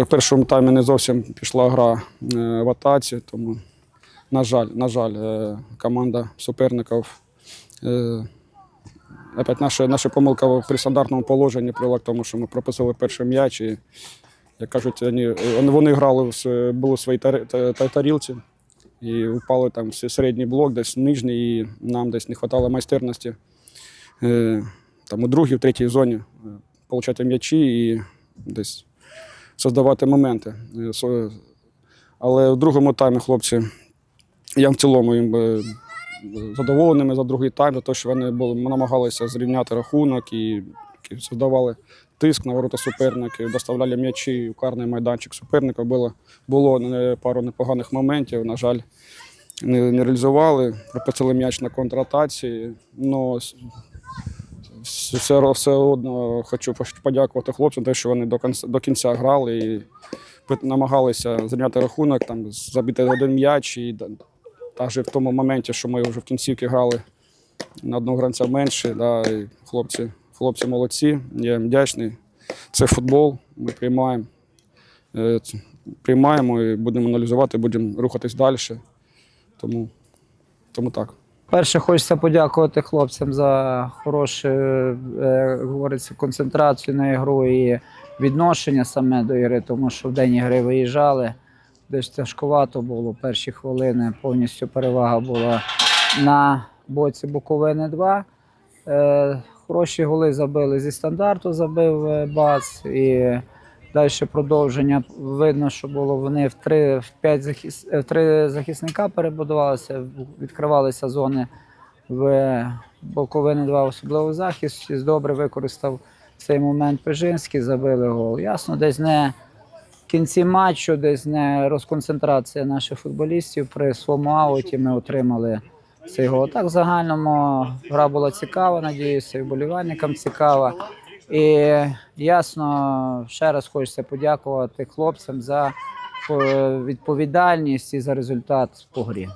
першому таймі не зовсім пішла гра е, в атаці, тому, на жаль, на жаль, е, команда суперників. Е, Опять наша, наша помилка при стандартному положенні привела к тому, що ми пропустили перший м'яч. І, як кажуть, вони, вони- грали були в своїй тарілці і впали там в середній блок, десь нижній, і нам десь не вистачало майстерності. Там у другій, в третій зоні получати м'ячі і десь создавати моменти. Е, Але в другому таймі хлопці, я в цілому їм задоволеними за другий тайм, за те, що вони були, намагалися зрівняти рахунок і создавали тиск на ворота суперників, доставляли м'ячі у карний майданчик суперника. Було, було е, пару непоганих моментів. На жаль, не, не реалізували, пропустили м'яч на контратаці. Но все, все одно хочу подякувати хлопцям, те, що вони до кінця, до кінця грали і намагалися зрівняти рахунок, там, забити один м'яч. І навіть в тому моменті, що ми вже в кінцівці грали на одного гранця менше, да, і хлопці, хлопці молодці, я їм вдячний. Це футбол, ми приймаємо. Е, Приймаємо і будемо аналізувати, будемо рухатись далі. Тому, тому так. Перше, хочеться подякувати хлопцям за хорошу, е, як говориться, концентрацію на ігру і відношення саме до ігри, тому що в день ігри виїжджали. Десь тяжкувато було перші хвилини, повністю перевага була на боці Буковини 2. Е, хороші голи забили зі стандарту, забив е, Бац. І далі продовження. Видно, що було вони в три, в п'ять захис, е, в три захисника перебудувалися, відкривалися зони в Буковини 2 особливо захист. І добре використав цей момент Пежинський, забили гол. Ясно, десь не в кінці матчу, десь не розконцентрація наших футболістів. При своєму ауті ми отримали цей гол. Так, в загальному гра була цікава, надіюся, і вболівальникам цікава. І ясно, ще раз хочеться подякувати хлопцям за е, відповідальність і за результат по грі.